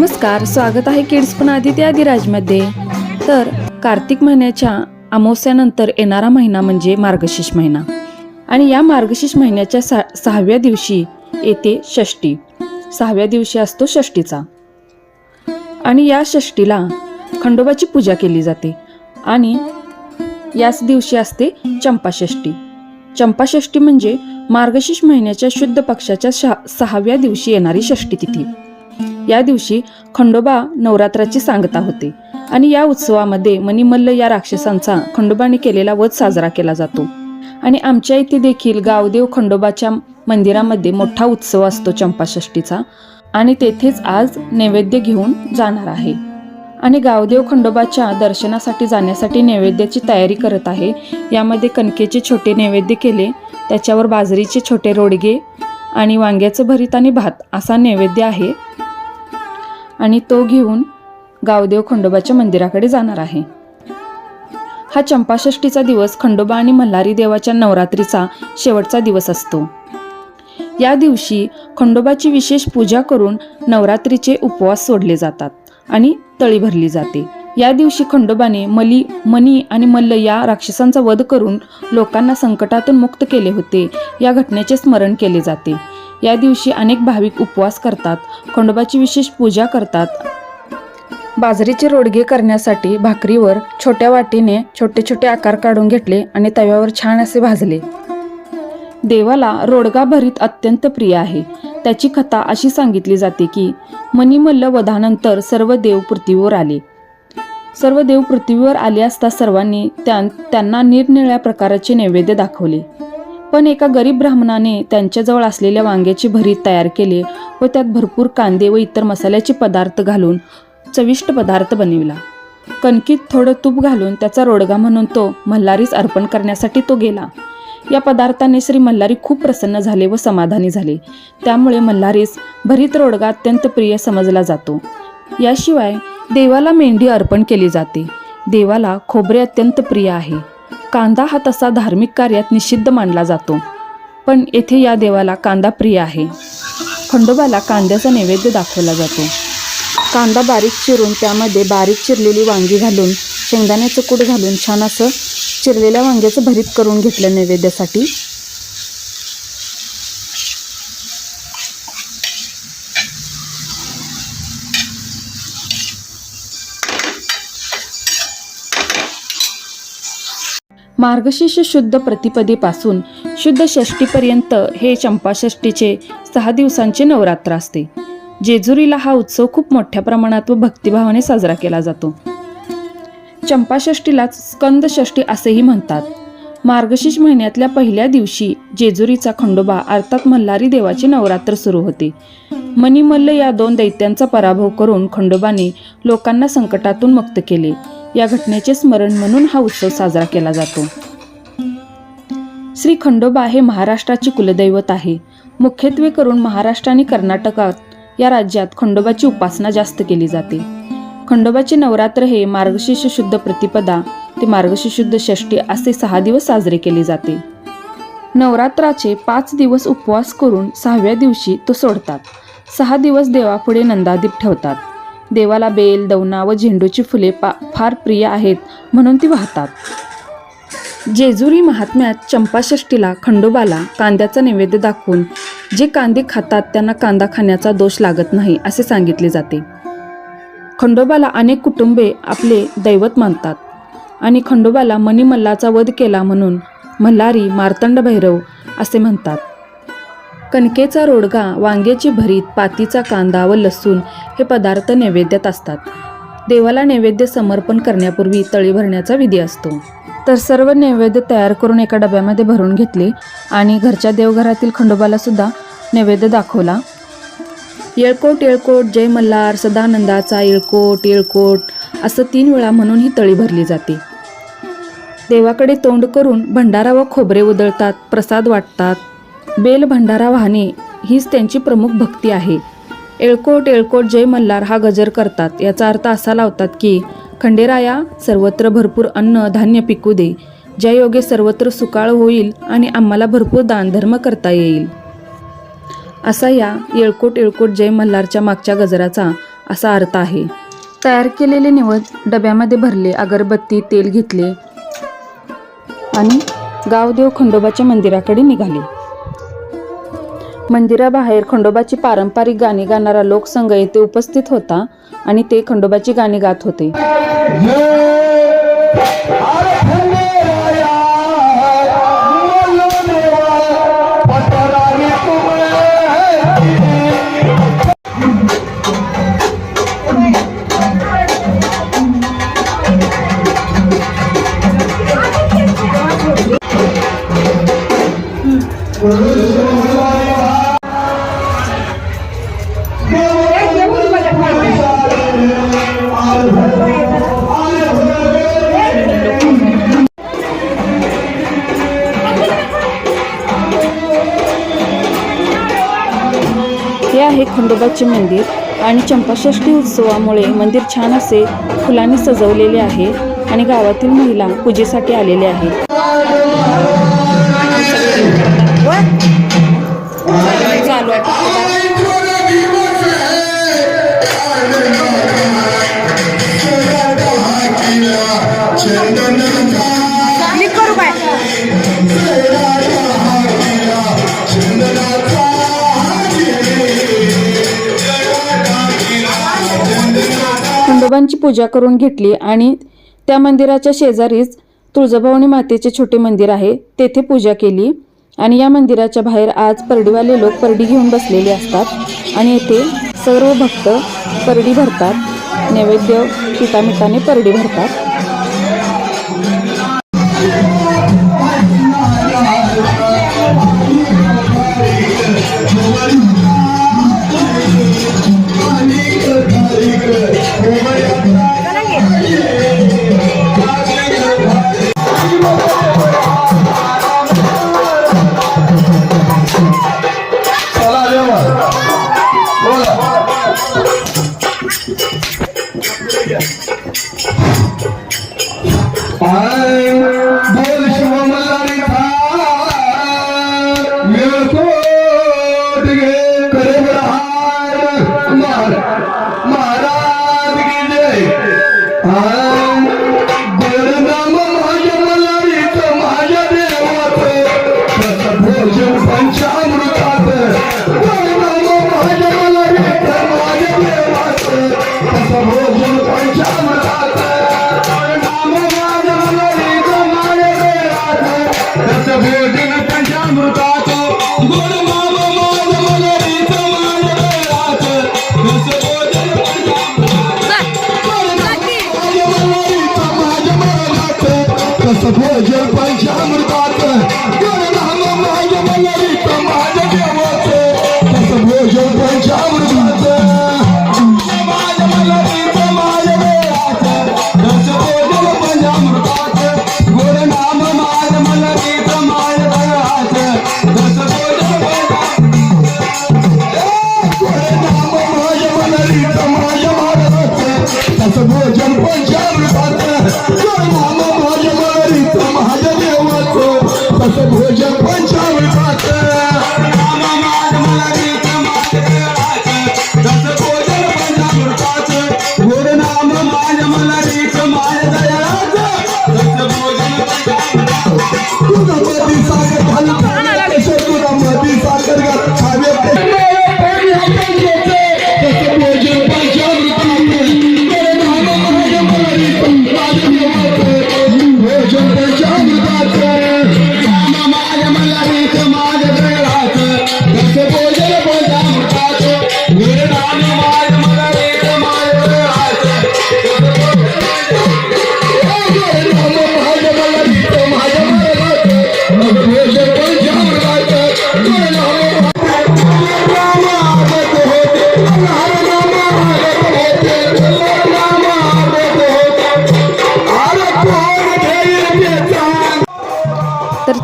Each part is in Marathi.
नमस्कार स्वागत आहे किड्स पण आदित्य आदिराजमध्ये. तर कार्तिक महिन्याच्या अमावस्यानंतर येणारा महिना म्हणजे मार्गशीर्ष महिना. आणि या मार्गशीर्ष महिन्याच्या सा सहाव्या दिवशी येते षष्टी सहाव्या दिवशी असतो षष्टीचा आणि या षष्टीला खंडोबाची पूजा केली जाते. आणि याच दिवशी असते चंपाषष्टी चंपाषष्ठी म्हणजे मार्गशीर्ष महिन्याच्या शुद्ध पक्षाच्या शहा सहाव्या दिवशी येणारी षष्ठी तिथी. या दिवशी खंडोबा नवरात्राची सांगता होते आणि या उत्सवामध्ये मणिमल्ल या राक्षसांचा खंडोबाने केलेला वध साजरा केला जातो. आणि आमच्या इथे देखील गावदेव खंडोबाच्या मंदिरामध्ये मोठा उत्सव असतो चंपाषष्टीचा आणि तेथेच आज नैवेद्य घेऊन जाणार आहे. आणि गावदेव खंडोबाच्या दर्शनासाठी जाण्यासाठी नैवेद्याची तयारी करत आहे. यामध्ये कणकेचे छोटे नैवेद्य केले त्याच्यावर बाजरीचे छोटे रोडगे आणि वांग्याचं भरीत आणि भात असा नैवेद्य आहे. आणि तो घेऊन गावदेव खंडोबाच्या मंदिराकडे जाणार आहे. हा चंपाषष्टीचा दिवस खंडोबा आणि मल्हारी देवाच्या नवरात्रीचा शेवटचा दिवस असतो. या दिवशी खंडोबाची विशेष पूजा करून नवरात्रीचे उपवास सोडले जातात आणि तळी भरली जाते. या दिवशी खंडोबाने मली मनी आणि मल्ल या राक्षसांचा वध करून लोकांना संकटातून मुक्त केले होते. या घटनेचे स्मरण केले जाते. या दिवशी अनेक भाविक उपवास करतात खंडोबाची विशेष पूजा करतात. बाजरीचे रोडगे करण्यासाठी भाकरीवर छोट्या वाटीने छोटे छोटे आकार काढून घेतले आणि तव्यावर छान असे भाजले. देवाला रोडगा भरीत अत्यंत प्रिय आहे. त्याची कथा अशी सांगितली जाते की मणिमल्ल वधानंतर सर्व देव पृथ्वीवर आले. सर्व देव पृथ्वीवर आले असता सर्वांनी त्यां त्यांना निरनिळ्या प्रकाराचे नैवेद्य दाखवले. पण एका गरीब ब्राह्मणाने त्यांच्याजवळ असलेल्या वांग्याची भरीत तयार केले व त्यात भरपूर कांदे व इतर मसाल्याचे पदार्थ घालून चविष्ट पदार्थ बनविला. कणकीत थोडं तूप घालून त्याचा रोडगा म्हणून तो मल्हारीस अर्पण करण्यासाठी तो गेला. या पदार्थाने श्री मल्हारी खूप प्रसन्न झाले व समाधानी झाले. त्यामुळे मल्हारीस भरीत रोडगा अत्यंत प्रिय समजला जातो. याशिवाय देवाला मेंढी अर्पण केली जाते. देवाला खोबरे अत्यंत प्रिय आहे. कांदा हा तसा धार्मिक कार्यात निषिद्ध मानला जातो. पण येथे या देवाला कांदा प्रिय आहे. खंडोबाला कांद्याचा नैवेद्य दाखवला जातो. कांदा बारीक चिरून त्यामध्ये बारीक चिरलेली वांगी घालून शेंगदाण्याचं कूट घालून छान असं चिरलेल्या वांग्याचं भरीत करून घेतलं नैवेद्यासाठी. मार्गशीर्ष शुद्ध प्रतिपदेपासून शुद्ध षष्टीपर्यंत हे चंपाषष्टीचे सहा दिवसांचे नवरात्र असते. जेजुरीला हा उत्सव खूप मोठ्या प्रमाणात व भक्तिभावाने साजरा केला जातो. चंपाषष्टीलाच स्कंदषष्टी असेही म्हणतात. मार्गशीर्ष महिन्यातल्या पहिल्या दिवशी जेजुरीचा खंडोबा अर्थात मल्हारी देवाचे नवरात्र सुरू होते. मणिमल्ल या दोन दैत्यांचा पराभव करून खंडोबाने लोकांना संकटातून मुक्त केले. या घटनेचे स्मरण म्हणून हा उत्सव साजरा केला जातो. श्री खंडोबा हे महाराष्ट्राचे कुलदैवत आहे. मुख्यत्वे करून महाराष्ट्र आणि कर्नाटकात या राज्यात खंडोबाची उपासना जास्त केली जाते. खंडोबाचे नवरात्र हे मार्गशीर्ष शुद्ध प्रतिपदा ते मार्गशीर्ष शुद्ध षष्टी असे सहा दिवस साजरे केले जाते. नवरात्राचे पाच दिवस उपवास करून सहाव्या दिवशी तो सोडतात. सहा दिवस देवापुढे नंदादीप ठेवतात. देवाला बेल दवना व झेंडूची फुले पा फार प्रिय आहेत म्हणून ती वाहतात. जेजुरी महात्म्यात चंपाषष्टीला खंडोबाला कांद्याचा नैवेद्य दाखवून जे कांदे खातात त्यांना कांदा खाण्याचा दोष लागत नाही असे सांगितले जाते. खंडोबाला अनेक कुटुंबे आपले दैवत मानतात आणि खंडोबाला मणिमल्लाचा वध केला म्हणून मल्हारी मार्तंड भैरव असे म्हणतात. कणकेचा रोडगा वांग्याची भरीत पातीचा कांदा व लसूण हे पदार्थ नैवेद्यात असतात. देवाला नैवेद्य समर्पण करण्यापूर्वी तळी भरण्याचा विधी असतो. तर सर्व नैवेद्य तयार करून एका डब्यामध्ये भरून घेतले आणि घरच्या देवघरातील खंडोबाला सुद्धा नैवेद्य दाखवला. येळकोट येळकोट जय मल्हार सदानंदाचा येळकोट येळकोट असं तीन वेळा म्हणून ही तळी भरली जाते. देवाकडे तोंड करून भंडारा व खोबरे उधळतात प्रसाद वाटतात. बेल भंडारा वाहणे हीच त्यांची प्रमुख भक्ती आहे. येळकोट एळकोट जय मल्हार हा गजर करतात. याचा अर्थ असा लावतात की खंडेराया सर्वत्र भरपूर अन्न धान्य पिकू दे. ज्या योगे सर्वत्र सुकाळ होईल आणि आम्हाला भरपूर दानधर्म करता येईल. असा या येळकोट येळकोट जय मल्हारच्या मागच्या गजराचा असा अर्थ आहे. तयार केलेले निवद डब्यामध्ये भरले अगरबत्ती तेल घेतले आणि गावदेव खंडोबाच्या मंदिराकडे निघाले. मंदिराबाहेर खंडोबाची पारंपरिक गाणी गाणारा लोकसंघ येथे उपस्थित होता आणि ते खंडोबाची गाणी गात होते. खंडोबाचे मंदिर आणि चंपाषष्ठी उत्सवामुळे मंदिर छान असे फुलांनी सजवलेले आहे आणि गावातील महिला पूजेसाठी आलेले आहेत आहे. खंडोबांची पूजा करून घेतली आणि त्या मंदिराच्या शेजारीच तुळजाभवानी मातेचे छोटे मंदिर आहे तेथे पूजा केली. आणि या मंदिराच्या बाहेर आज परडीवाले लोक परडी घेऊन बसलेले असतात आणि येथे सर्व भक्त परडी भरतात नैवेद्य पिठामिठाने परडी भरतात. Ela pode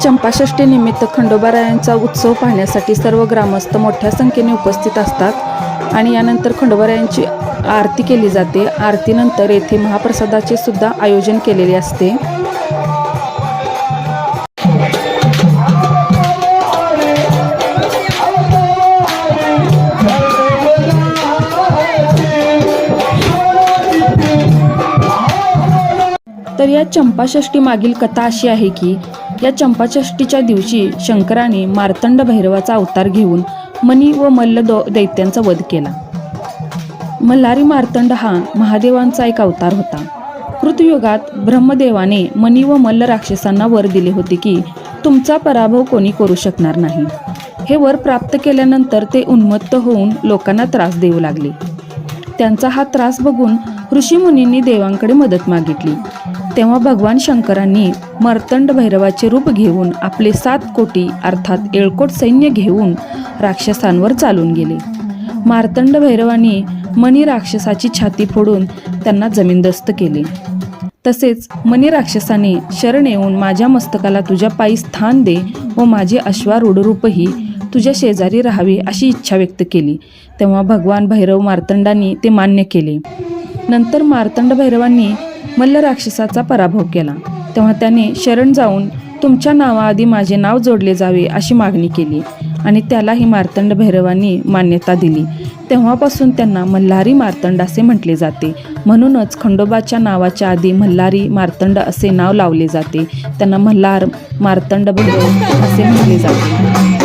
चंपाषष्टीनिमित्त खंडोबारायांचा उत्सव पाहण्यासाठी सर्व ग्रामस्थ मोठ्या संख्येने उपस्थित असतात आणि यानंतर खंडोबारायांची आरती केली जाते. आरतीनंतर येथे महाप्रसादाचे सुद्धा आयोजन केलेले असते. तर या चंपाषष्टी मागील कथा अशी आहे की या चंपाषष्ठीच्या दिवशी शंकराने मार्तंड भैरवाचा अवतार घेऊन मनी व मल्ल दो दैत्यांचा वध केला. मल्हारी मार्तंड हा महादेवांचा एक अवतार होता. कृतयुगात ब्रह्मदेवाने मनी व मल्ल राक्षसांना वर दिले होते की तुमचा पराभव कोणी करू शकणार नाही. हे वर प्राप्त केल्यानंतर ते उन्मत्त होऊन लोकांना त्रास देऊ लागले. त्यांचा हा त्रास बघून ऋषीमुनींनी देवांकडे मदत मागितली. तेव्हा भगवान शंकरांनी मर्तंड भैरवाचे रूप घेऊन आपले सात कोटी अर्थात येळकोट सैन्य घेऊन राक्षसांवर चालून गेले. मार्तंड भैरवाने मणी राक्षसाची छाती फोडून त्यांना जमीनदस्त केले. तसेच मणी राक्षसाने शरण येऊन माझ्या मस्तकाला तुझ्या पायी स्थान दे व माझे अश्वारूढ रूपही तुझ्या शेजारी राहावे अशी इच्छा व्यक्त केली. तेव्हा भगवान भैरव मार्तंडांनी ते मान्य केले. नंतर मार्तंड भैरवांनी मल्ल राक्षसाचा पराभव केला. तेव्हा त्याने शरण जाऊन तुमच्या नावाआधी माझे नाव जोडले जावे अशी मागणी केली आणि त्यालाही मार्तंड भैरवांनी मान्यता दिली. तेव्हापासून त्यांना मल्हारी मार्तंड असे म्हटले जाते. म्हणूनच खंडोबाच्या नावाच्या आधी मल्हारी मार्तंड असे नाव लावले जाते. त्यांना मल्हार मार्तंड भैरव असे म्हटले जाते.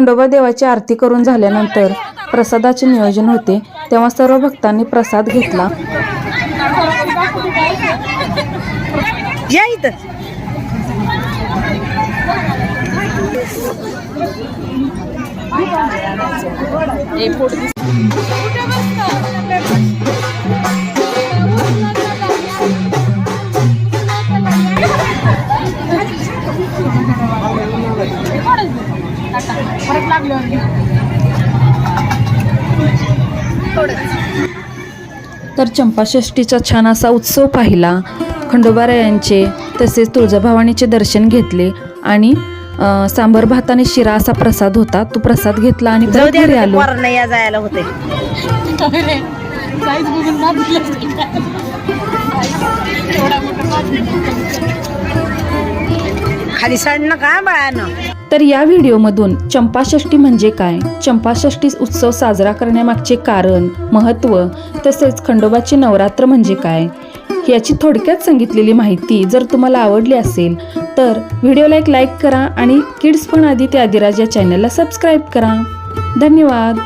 खंडोबा देवाची आरती करून झाल्यानंतर प्रसादाचे नियोजन होते. तेव्हा सर्व भक्तांनी प्रसाद घेतला. या तर चंपाषष्ठीचा छान असा उत्सव पाहिला. खंडोबारायांचे तसेच तुळजाभवानीचे दर्शन घेतले आणि सांबर भात आणि शिरा असा प्रसाद होता. तो प्रसाद घेतला आणि घरी आलो. जायला होते खाली सड नका बाळानं. तर या व्हिडिओमधून चंपाषष्ठी म्हणजे काय? चंपाषष्ठी उत्सव साजरा करण्यामागचे कारण महत्त्व तसेच खंडोबाचे नवरात्र म्हणजे काय? याची थोडक्यात सांगितलेली माहिती जर तुम्हाला आवडली असेल तर व्हिडिओला एक लाईक करा आणि किड्स पण आधी ते आदिराज या चॅनलला सबस्क्राईब करा. धन्यवाद.